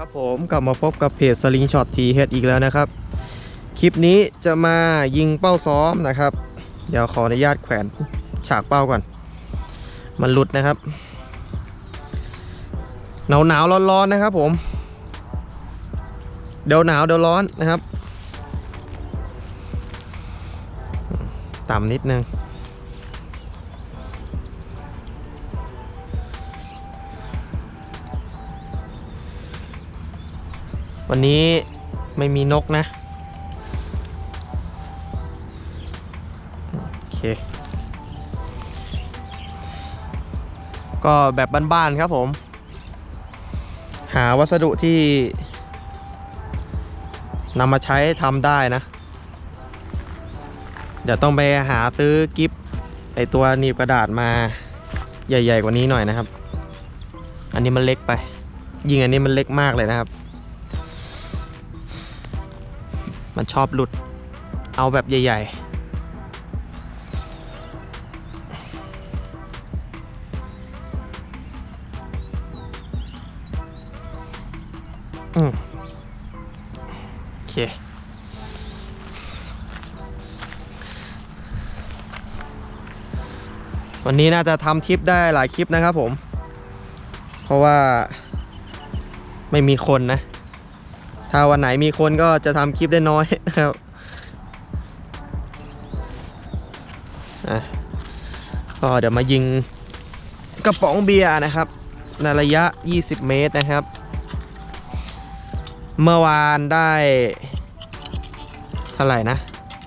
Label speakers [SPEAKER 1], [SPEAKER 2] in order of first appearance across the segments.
[SPEAKER 1] ครับผมกลับมาพบกับเพจสลิงช็อตทีเฮดอีกแล้วนะครับ คลิปนี้จะมายิงเป้าซ้อมนะครับ เดี๋ยวขออนุญาตแขวนฉากเป้าก่อน มันหลุดนะครับ หนาวหนาวร้อนร้อนๆนะครับผม เดี๋ยวหนาวเดี๋ยวร้อนนะครับ ต่ำนิดนึง วันนี้ไม่มีนกนะ โอเค ก็แบบบ้านๆครับผม หาวัสดุที่นำมาใช้ทำได้นะเดี๋ยวต้องไปหาซื้อกิฟไอตัวหนีบกระดาษมาใหญ่ ๆ กว่านี้หน่อยนะครับ อันนี้มันเล็กไป ยิงอันนี้มันเล็กมากเลยนะครับ มันชอบหลุด เอาแบบใหญ่ ๆโอเค วันนี้น่าจะทำคลิปได้หลายคลิปนะครับผม เพราะว่าไม่มีคนนะ ถ้าวันไหนมีคนก็จะทำคลิปได้น้อยนะครับอะก็เดี๋ยวมายิงกระป๋องเบียร์นะครับในระยะ 20 เมตรนะครับ เมื่อวานได้เท่าไหร่นะ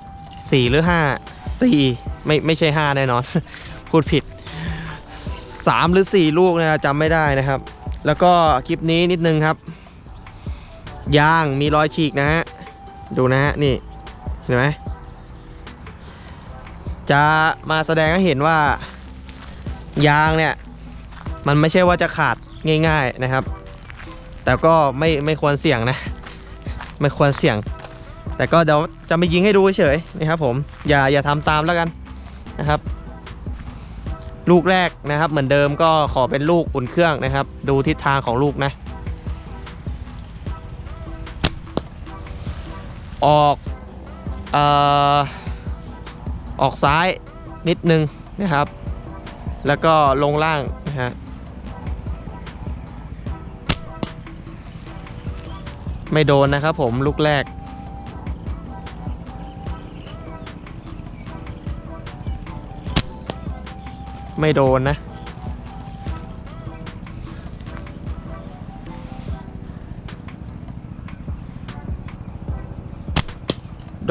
[SPEAKER 1] 4หรือ5 4ไม่ไม่ใช่5แน่นอน พูดผิด3หรือ4ลูกนะจำไม่ได้นะครับ แล้วก็คลิปนี้นิดนึงครับ ยางมีรอยฉีกนะฮะ ดูนะฮะ นี่ เห็นไหมจะมาแสดงให้เห็นว่า ยางเนี่ย มันไม่ใช่ว่าจะขาดง่าย ๆนะครับ แต่ก็ไม่ไม่ควรเสี่ยงนะ ไม่ควรเสี่ยง แต่ก็เดี๋ยวจะไม่ยิงให้ดูเฉยๆนะครับผมอย่าอย่าทำตามแล้วกันนะครับ ลูกแรกนะครับ เหมือนเดิมก็ขอเป็นลูกอุ่นเครื่องนะครับ ดูทิศทางของลูกนะ ออกออออกซ้ายนิดนึงนะครับ แล้วก็ลงล่างนะฮะไม่โดนนะครับผมลูกแรก ไม่โดนนะ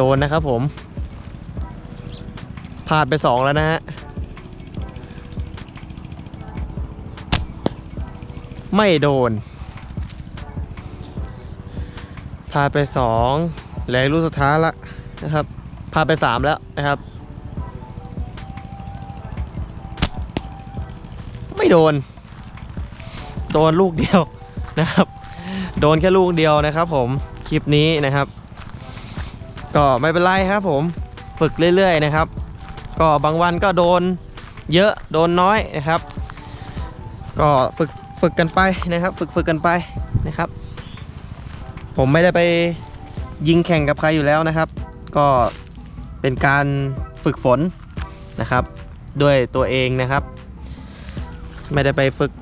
[SPEAKER 1] โดนนะครับผมพลาดไปสองแล้วนะฮะ ไม่โดนพลาดไปสองเหลืออกลูกสุดท้ายละนะครับพลาดไปสามแล้วนะครับ ไม่โดน โดนลูกเดียวนะครับ โดนแค่ลูกเดียวนะครับผม คลิปนี้นะครับ ก็ไม่เป็นไรครับผมฝึกเรื่อยๆนะครับ ก็บางวันก็โดนเยอะโดนน้อยนะครับ ก็ฝึกฝึกกันไปนะครับ ฝึกฝึกกันไปนะครับ ผมไม่ได้ไปยิงแข่งกับใครอยู่แล้วนะครับ ก็เป็นการฝึกฝนนะครับ ด้วยตัวเองนะครับ ไม่ได้ไปฝึก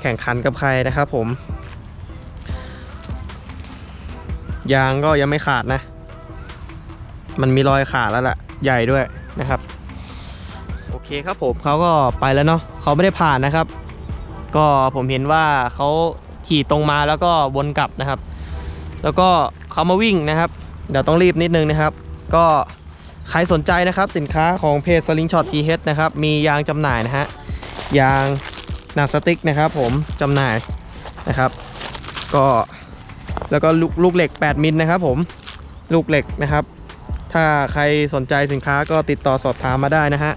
[SPEAKER 1] แข่งขันกับใครนะครับผมยางก็ยังไม่ขาดนะ มันมีรอยขาดแล้วล่ะ ใหญ่ด้วยนะครับ โอเคครับผมเขาก็ไปแล้วเนาะเขาไม่ได้ผ่านนะครับ ก็ผมเห็นว่าเขาขี่ตรงมาแล้วก็วนกลับนะครับ แล้วก็เขามาวิ่งนะครับ เดี๋ยวต้องรีบนิดนึงนะครับ ก็ใครสนใจนะครับสินค้าของเพจ Slingshot TH นะครับ มียางจำหน่ายนะฮะ ยางหนังสติ๊กนะครับผมจำหน่ายนะครับ ก็แล้วก็ลูกลูกเหล็ก 8 มิลนะครับผม ลูกเหล็กนะครับ ถ้าใครสนใจสินค้าก็ติดต่อสอบถามมาได้นะฮะ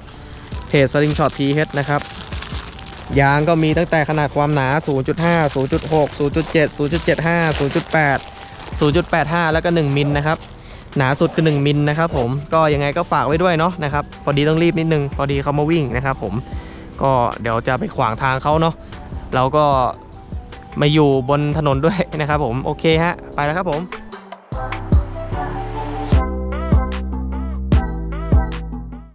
[SPEAKER 1] เพจ Slingshot TH นะครับยางก็มีตั้งแต่ขนาดความหนา 0.5 0.6 0.7 0.75 0.8 0.85 แล้วก็ 1 มิลนะครับ หนาสุดคือ 1 มิลนะครับผม ก็ยังไงก็ฝากไว้ด้วยเนาะนะครับ พอดีต้องรีบนิดนึง พอดีเขามาวิ่งนะครับผม ก็เดี๋ยวจะไปขวางทางเขาเนาะ เราก็มาอยู่บนถนนด้วยนะครับผม โอเคฮะ ไปแล้วครับผม